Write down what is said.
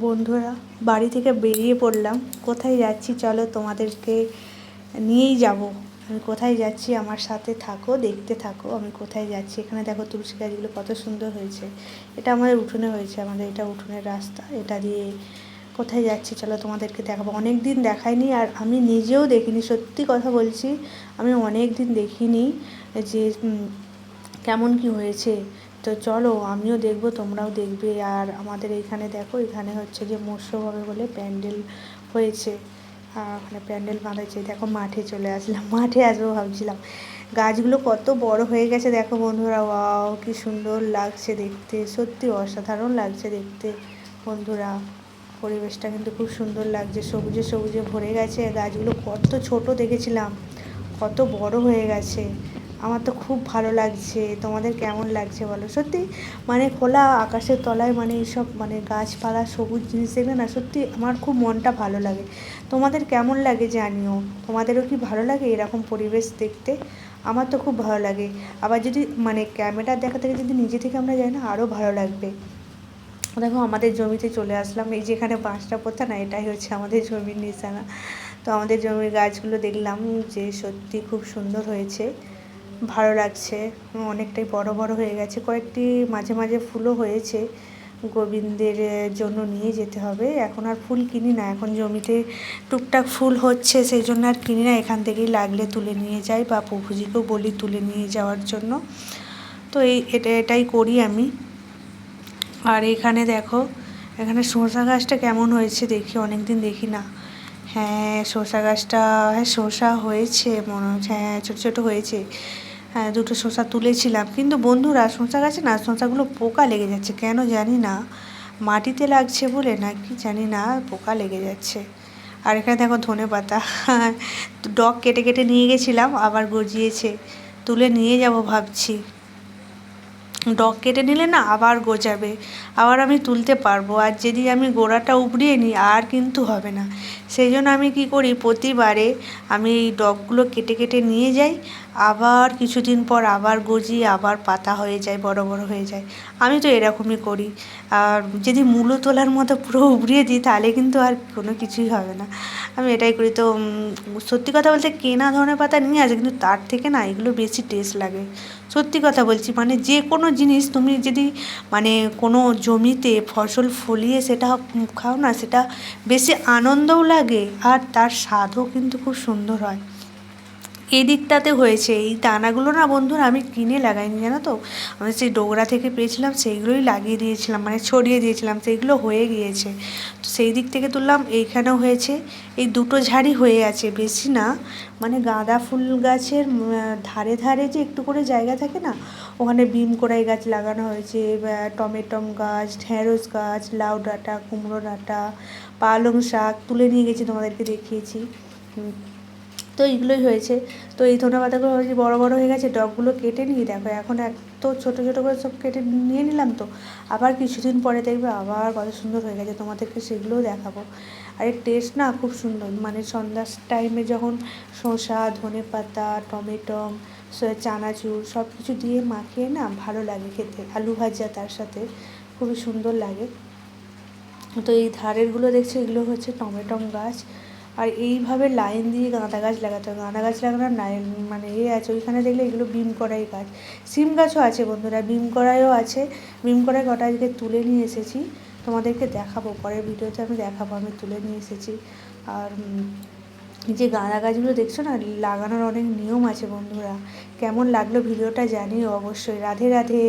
বন্ধুরা, বাড়ি থেকে বেরিয়ে পড়লাম। কোথায় যাচ্ছি চলো তোমাদেরকে নিয়েই যাব। আমি কোথায় যাচ্ছি আমার সাথে থাকো, দেখতে থাকো। আমি কোথায় যাচ্ছি? এখানে দেখো তুলসী গাছগুলো কত সুন্দর হয়েছে। এটা আমাদের উঠোনে হয়েছে, আমাদের এটা উঠোনের রাস্তা। এটা দিয়ে কোথায় যাচ্ছি চলো তোমাদেরকে দেখাবো। অনেক দিন দেখাইনি আর আমি নিজেও দেখিনি, সত্যি কথা বলছি। আমি অনেক দিন দেখিনি যে কেমন কি হয়েছে। তো চলো, আমিও দেখব, তোমরাও দেখবে। আর আমাদের এইখানে দেখো, এখানে হচ্ছে যে মৎস্য হবে বলে প্যান্ডেল হয়েছে। ওখানে প্যান্ডেল বাঁধাচ্ছে দেখো, মাঠে চলে আসলাম, মাঠে আসব ভাবছিলাম। গাছগুলো কত বড় হয়ে গেছে, দেখো বন্ধুরা, ওয়াও, কি সুন্দর লাগছে দেখতে। সত্যি অসাধারণ লাগছে দেখতে, বন্ধুরা। পরিবেশটা কিন্তু খুব সুন্দর লাগছে, সবুজে সবুজে ভরে গেছে। গাছগুলো কত ছোট দেখেছিলাম, কত বড় হয়ে গেছে। আমার তো খুব ভালো লাগছে। তোমাদের কেমন লাগছে বলো? সত্যি মানে খোলা আকাশের তলায় মানে এইসব মানে গাছপালা, সবুজ জিনিস দেখলে না সত্যি আমার খুব মনটা ভালো লাগে। তোমাদের কেমন লাগে জানিও? তোমাদেরও কি ভালো লাগে এরকম পরিবেশ দেখতে? আমার তো খুব ভালো লাগে। আবার যদি মানে ক্যামেরার দেখা থেকে যদি নিজে থেকে আমরা যাই না, আরও ভালো লাগবে। দেখো, আমাদের জমিতে চলে আসলাম। এই যেখানে বাঁশটা পোতা না, এটাই হচ্ছে আমাদের জমির নিশানা। তো আমাদের জমির গাছগুলো দেখলাম যে সত্যি খুব সুন্দর হয়েছে। ভালো লাগছে। অনেকটাই বড় বড় হয়ে গেছে। কয়েকটি মাঝে মাঝে ফুলও হয়েছে। গোবিন্দের জন্য নিয়ে যেতে হবে। এখন আর ফুল কিনি না। এখন জমিতে টুকটাক ফুল হচ্ছে, সেই জন্য আর কিনি না। এখান থেকেই লাগলে তুলে নিয়ে যাই বা প্রভুজিকেও বলি তুলে নিয়ে যাওয়ার জন্য। তো এই, এটা, এটাই করি আমি। আর এখানে দেখো, এখানে শসা গাছটা কেমন হয়েছে দেখি অনেক দিন দেখি না। হ্যাঁ শসা গাছটা হ্যাঁ শসা হয়েছে, মনে হচ্ছে হ্যাঁ ছোটো ছোটো হয়েছে। হ্যাঁ দুটো শশা তুলেছিলাম। কিন্তু বন্ধুরা শশা গাছে না শশাগুলো পোকা লেগে যাচ্ছে, কেন জানি না। মাটিতে লাগছে বলে না কি জানি না, পোকা লেগে যাচ্ছে। আর এখানে দেখো ধনে পাতা। ডগ কেটে কেটে নিয়ে গেছিলাম, আবার গজিয়েছে। তুলে নিয়ে যাব ভাবছি। ডগ কেটে নিলে না আবার গজাবে। আবার আমি তুলতে পারব। আর যদি আমি গোড়াটা উপড়িয়ে নিই, আর কিন্তু হবে না। সেই জন্য আমি কী করি, প্রতিবারে আমি এই ডগগুলো কেটে কেটে নিয়ে যাই। আবার কিছুদিন পর আবার গজিয়ে আবার পাতা হয়ে যায়, বড় বড় হয়ে যায়। আমি তো এরকমই করি। আর যদি মূলো তোলার মতো পুরো উপড়িয়ে দিই, তাহলে কিন্তু আর কোনো কিছুই হবে না। আমি এটাই করি। তো সত্যি কথা বলতে কেনা ধরনের পাতা নিয়ে আসে, কিন্তু তার থেকে না এগুলো বেশি টেস্ট লাগে। সত্যি কথা বলছি মানে যে কোনো জিনিস তুমি যদি মানে কোনো জমিতে ফসল ফলিয়ে সেটা খাও না, সেটা বেশি আনন্দও লাগে আর তার স্বাদও কিন্তু খুব সুন্দর হয়। এই দিকটাতে হয়েছে। এই দানাগুলো না বন্ধুরা আমি কিনে লাগাইনি, জানো তো? আমি সেই ডোগরা থেকে পেয়েছিলাম, সেইগুলোই লাগিয়ে দিয়েছিলাম মানে ছড়িয়ে দিয়েছিলাম, সেইগুলো হয়ে গিয়েছে। তো সেই দিক থেকে তুললাম, এইখানেও হয়েছে। এই দুটো ঝাড়ি হয়ে আছে, বেশি না। মানে গাঁদা ফুল গাছের ধারে ধারে যে একটু করে জায়গা থাকে না, ওখানে বিম কড়াই গাছ লাগানো হয়েছে টমেটম গাছ ঢ্যাঁড়স গাছ, লাউ ডাঁটা, কুমড়ো ডাঁটা, পালং শাক তুলে নিয়ে গেছি, তোমাদেরকে দেখিয়েছি। তো এইগুলোই হয়েছে। তো এই ধনে পাতাগুলো বড়ো বড়ো হয়ে গেছে, ডগগুলো কেটে নিয়ে দেখো, এখন এত ছোটো ছোটো করে সব কেটে নিয়ে নিলাম তো। আবার কিছুদিন পরে দেখবে আবার কত সুন্দর হয়ে গেছে। তোমাদেরকে সেগুলোও দেখাবো। আর এর টেস্ট না খুব সুন্দর। মানে সন্ধ্যার টাইমে যখন শসা ধনে পাতা টমেটো চানাচুর সব কিছু দিয়ে মাখিয়ে না ভালো লাগে খেতে। আলু ভাজা তার সাথে খুবই সুন্দর লাগে। তো এই ধারেরগুলো দেখছি, এগুলো হচ্ছে টমেটম গাছ। আর এইভাবে লাইন দিয়ে গাঁদা গাছ লাগাতে হবে গাঁদা গাছ লাগানোর লাইন মানে এ আছে, ওইখানে দেখলে এগুলো বিম কড়াই গাছ। সিম গাছও আছে বন্ধুরা বিম কড়াইও আছে। বিম কড়াই কটা আজকে তুলে নিয়ে এসেছি। তোমাদেরকে দেখাবো, পরের ভিডিওতে আমি দেখাবো, আমি তুলে নিয়ে এসেছি। আর যে গাঁদা গাছগুলো দেখছ না, লাগানোর অনেক নিয়ম আছে বন্ধুরা। কেমন লাগল ভিডিওটা জানিও অবশ্যই। রাধে রাধে।